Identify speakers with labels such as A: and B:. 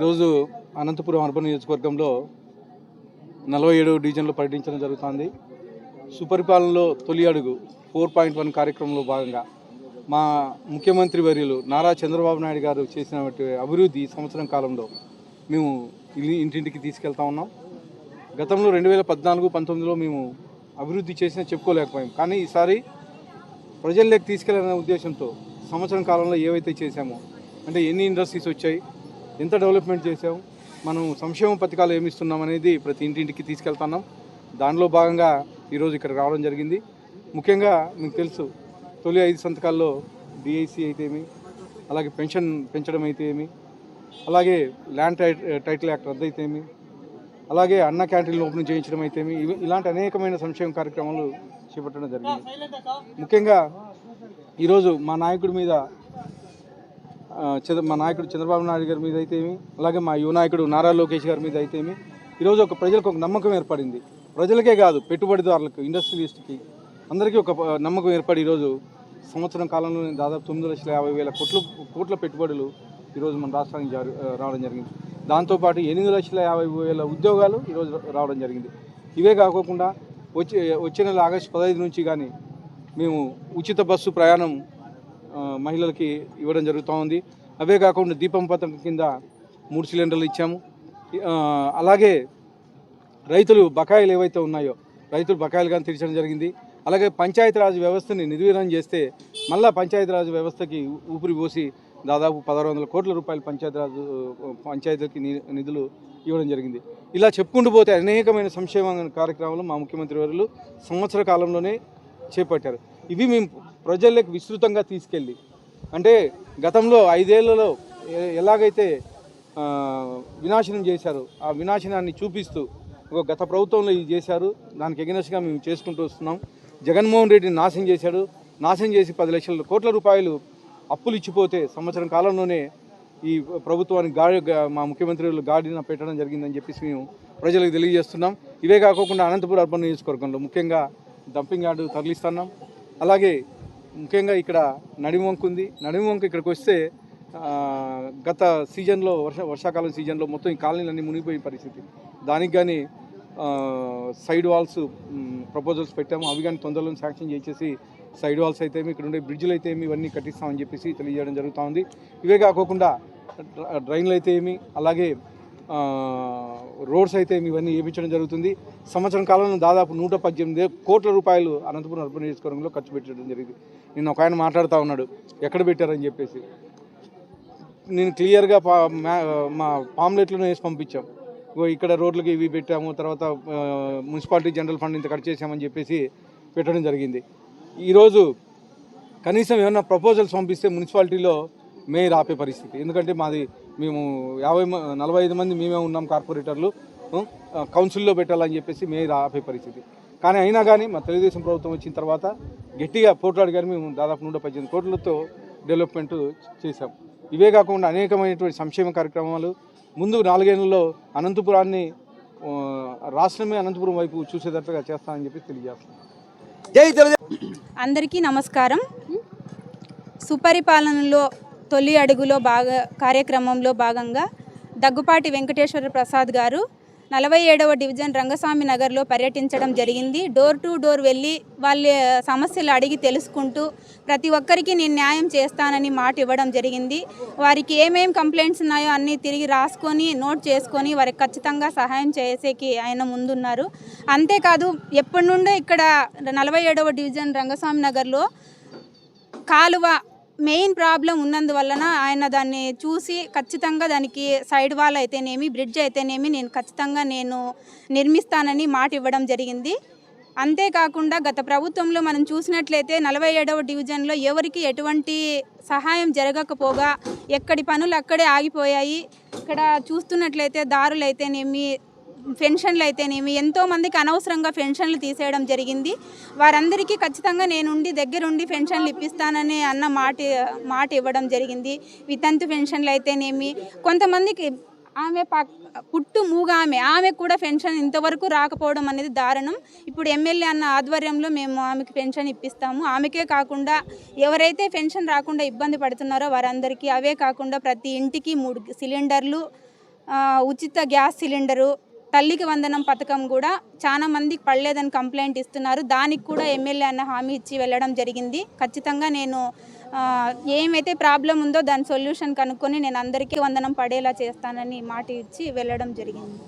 A: ఈరోజు అనంతపురం అర్బన్ నియోజకవర్గంలో నలభై ఏడు డివిజన్లో పర్యటించడం జరుగుతుంది. సుపరిపాలనలో తొలి అడుగు ఫోర్ పాయింట్ వన్ కార్యక్రమంలో భాగంగా మా ముఖ్యమంత్రి వర్యులు నారా చంద్రబాబు నాయుడు గారు చేసిన అభివృద్ధి సంవత్సరం కాలంలో మేము ఇల్లు ఇంటింటికి తీసుకెళ్తా ఉన్నాం. గతంలో రెండు వేల పద్నాలుగు పంతొమ్మిదిలో మేము అభివృద్ధి చేసినా చెప్పుకోలేకపోయాం. కానీ ఈసారి ప్రజల్లోకి తీసుకెళ్ళాలనే ఉద్దేశంతో సంవత్సరం కాలంలో ఏవైతే చేశామో అంటే ఎన్ని ఇండస్ట్రీస్ వచ్చాయి ఎంత డెవలప్మెంట్ చేసాం మనం సంక్షేమ పథకాలు ఏమిస్తున్నాం అనేది ప్రతి ఇంటింటికి తీసుకెళ్తున్నాం. దానిలో భాగంగా ఈరోజు ఇక్కడ రావడం జరిగింది. ముఖ్యంగా మీకు తెలుసు తొలి ఐదు సంతకాల్లో డిఐసి అయితేమి అలాగే పెన్షన్ పెంచడం అయితే ఏమి అలాగే ల్యాండ్ టై టైటిల్ యాక్ట్ రద్దు అయితే ఏమి అలాగే అన్న క్యాంటీన్లు ఓపెన్ చేయించడం అయితే ఏమి ఇవి- ఇలాంటి అనేకమైన సంక్షేమ కార్యక్రమాలు చేపట్టడం జరిగింది. ముఖ్యంగా ఈరోజు మా నాయకుడి మీద మా నాయకుడు చంద్రబాబు నాయుడు గారి మీద అయితేమి అలాగే మా యువ నాయకుడు నారా లోకేష్ గారి మీద అయితే ఈరోజు ఒక ప్రజలకు ఒక నమ్మకం ఏర్పడింది. ప్రజలకే కాదు పెట్టుబడిదారులకు ఇండస్ట్రియలిస్ట్కి అందరికీ ఒక నమ్మకం ఏర్పడి ఈరోజు సంవత్సరం కాలంలో దాదాపు తొమ్మిది లక్షల యాభై వేల కోట్లు కోట్ల పెట్టుబడులు ఈరోజు మన రాష్ట్రానికి జారు రావడం జరిగింది. దాంతోపాటు ఎనిమిది లక్షల యాభై వేల ఉద్యోగాలు ఈరోజు రావడం జరిగింది. ఇవే కాకోకుండా వచ్చే వచ్చే నెల ఆగస్టు పదహైదు నుంచి కానీ మేము ఉచిత బస్సు ప్రయాణం మహిళలకి ఇవ్వడం జరుగుతూ ఉంది. అవే కాకుండా దీపం పథకం కింద మూడు సిలిండర్లు ఇచ్చాము. అలాగే రైతులు బకాయిలు ఏవైతే ఉన్నాయో రైతులు బకాయిలు కానీ తీర్చడం జరిగింది. అలాగే పంచాయతీరాజ్ వ్యవస్థని నిర్వీర్యం చేస్తే మళ్ళా పంచాయతీరాజ్ వ్యవస్థకి ఊపిరి పోసి దాదాపు పదహారు వందల కోట్ల రూపాయలు పంచాయతీరాజ్ పంచాయతీలకి ని- నిధులు ఇవ్వడం జరిగింది. ఇలా చెప్పుకుంటూ పోతే అనేకమైన సంక్షేమ కార్యక్రమాలు మా ముఖ్యమంత్రి వారు సంవత్సర కాలంలోనే చేపట్టారు. ఇవి మేము ప్రజల్లోకి విస్తృతంగా తీసుకెళ్ళి అంటే గతంలో ఐదేళ్ళలో ఎలాగైతే వినాశనం చేశారు ఆ వినాశనాన్ని చూపిస్తూ ఒక గత ప్రభుత్వంలో ఇది చేశారు. దానికి ఎగనెస్ట్గా మేము చేసుకుంటూ వస్తున్నాం. జగన్మోహన్ రెడ్డిని నాశనం చేశాడు. నాశనం చేసి పది లక్షల కోట్ల రూపాయలు అప్పులు ఇచ్చిపోతే సంవత్సరం కాలంలోనే ఈ ప్రభుత్వానికి గాడి మా ముఖ్యమంత్రులు గాడిన పెట్టడం జరిగిందని చెప్పేసి మేము ప్రజలకు తెలియజేస్తున్నాం. ఇవే కాకుండా అనంతపురం అర్బన్ నియోజకవర్గంలో ముఖ్యంగా డంపింగ్ యార్డు తరలిస్తున్నాం. అలాగే ముఖ్యంగా ఇక్కడ నడివంక ఉంది. నడివంక ఇక్కడికి వస్తే గత సీజన్లో వర్ష వర్షాకాలం సీజన్లో మొత్తం ఈ కాలనీలన్నీ మునిగిపోయే పరిస్థితి. దానికి కానీ సైడ్ వాల్స్ ప్రపోజల్స్ పెట్టాము. అవి కానీ తొందరలో శాంక్షన్ చేసేసి సైడ్ వాల్స్ అయితే ఇక్కడ ఉండే బ్రిడ్జ్లు అయితే ఏమి ఇవన్నీ కట్టిస్తామని చెప్పేసి తెలియజేయడం జరుగుతూ ఉంది. ఇవే కాకోకుండా డ్రైన్లు అయితే ఏమి అలాగే రోడ్స్ అయితే ఇవన్నీ వేయించడం జరుగుతుంది. సంవత్సరం కాలంలో దాదాపు నూట పద్దెనిమిది కోట్ల రూపాయలు అనంతపురం అర్బన్ నియోజకవర్గంలో ఖర్చు పెట్టడం జరిగింది. నిన్న ఒక ఆయన మాట్లాడుతూ ఉన్నాడు. ఎక్కడ పెట్టారని చెప్పేసి. నేను క్లియర్గా పా మా- మా పాంప్లెట్లను వేసి పంపించాం. ఇక్కడ రోడ్లకి ఇవి పెట్టాము తర్వాత మున్సిపాలిటీ జనరల్ ఫండ్ ఇంత ఖర్చు చేసామని చెప్పేసి పెట్టడం జరిగింది. ఈరోజు కనీసం ఏమైనా ప్రపోజల్స్ పంపిస్తే మున్సిపాలిటీలో మేయర్ ఆపే పరిస్థితి. ఎందుకంటే మాది మేము యాభై మ- నలభై ఐదు మంది మేమే ఉన్నాం కార్పొరేటర్లు కౌన్సిల్లో పెట్టాలని చెప్పేసి మేయర్ ఆపే పరిస్థితి. కానీ అయినా కానీ మా తెలుగుదేశం ప్రభుత్వం వచ్చిన తర్వాత గట్టిగా పోట్లాడి కానీ మేము దాదాపు నూట పద్దెనిమిది కోట్లతో డెవలప్మెంట్ చేశాం. ఇవే కాకుండా అనేకమైనటువంటి సంక్షేమ కార్యక్రమాలు ముందు నాలుగేళ్ళలో అనంతపురాన్ని రాష్ట్రమే అనంతపురం వైపు చూసేటట్టుగా చేస్తానని చెప్పి తెలియజేస్తాను
B: అందరికీ నమస్కారం. సుపరిపాలనలో తొలి అడుగులో బాగా కార్యక్రమంలో భాగంగా దగ్గుపాటి వెంకటేశ్వర ప్రసాద్ గారు నలభై ఏడవ డివిజన్ రంగస్వామి నగర్లో పర్యటించడం జరిగింది. డోర్ టు డోర్ వెళ్ళి వాళ్ళ సమస్యలు అడిగి తెలుసుకుంటూ ప్రతి ఒక్కరికి నేను న్యాయం చేస్తానని మాట ఇవ్వడం జరిగింది. వారికి ఏమేం కంప్లైంట్స్ ఉన్నాయో అన్నీ తిరిగి రాసుకొని నోట్ చేసుకొని వారికి ఖచ్చితంగా సహాయం చేసేకి ఆయన ముందున్నారు. అంతేకాదు ఎప్పటి నుండో ఇక్కడ నలభై ఏడవ డివిజన్ రంగస్వామి నగర్లో కాలువ మెయిన్ ప్రాబ్లం ఉన్నందువలన ఆయన దాన్ని చూసి ఖచ్చితంగా దానికి సైడ్ వాల్ అయితేనేమి బ్రిడ్జ్ అయితేనేమి నేను ఖచ్చితంగా నేను నిర్మిస్తానని మాట ఇవ్వడం జరిగింది. అంతేకాకుండా గత ప్రభుత్వంలో మనం చూసినట్లయితే నలభై ఏడవ డివిజన్లో ఎవరికి ఎటువంటి సహాయం జరగకపోగా ఎక్కడి పనులు అక్కడే ఆగిపోయాయి. ఇక్కడ చూస్తున్నట్లయితే దారులు అయితేనేమి పెన్షన్లు అయితేనేమి ఎంతో మందికి అనవసరంగా పెన్షన్లు తీసేయడం జరిగింది. వారందరికీ ఖచ్చితంగా నేనుండి దగ్గరుండి పెన్షన్లు ఇప్పిస్తానని అన్న మాట మాట ఇవ్వడం జరిగింది. వితంతు పెన్షన్లు అయితేనేమి కొంతమందికి ఆమె ప పుట్టు మూగ ఆమె ఆమె కూడా పెన్షన్ ఇంతవరకు రాకపోవడం అనేది దారుణం. ఇప్పుడు ఎమ్మెల్యే అన్న ఆధ్వర్యంలో మేము ఆమెకి పెన్షన్ ఇప్పిస్తాము. ఆమెకే కాకుండా ఎవరైతే పెన్షన్ రాకుండా ఇబ్బంది పడుతున్నారో వారందరికీ అవే కాకుండా ప్రతి ఇంటికి మూడు సిలిండర్లు ఉచిత గ్యాస్ సిలిండరు తల్లికి వందనం పథకం కూడా చాలా మందికి పడలేదని కంప్లైంట్ ఇస్తున్నారు. దానికి కూడా ఎమ్మెల్యే అన్న హామీ ఇచ్చి వెళ్ళడం జరిగింది. ఖచ్చితంగా నేను ఏమైతే ప్రాబ్లం ఉందో దాని సొల్యూషన్ కనుక్కొని నేను అందరికీ వందనం పడేలా చేస్తానని మాట ఇచ్చి వెళ్ళడం జరిగింది.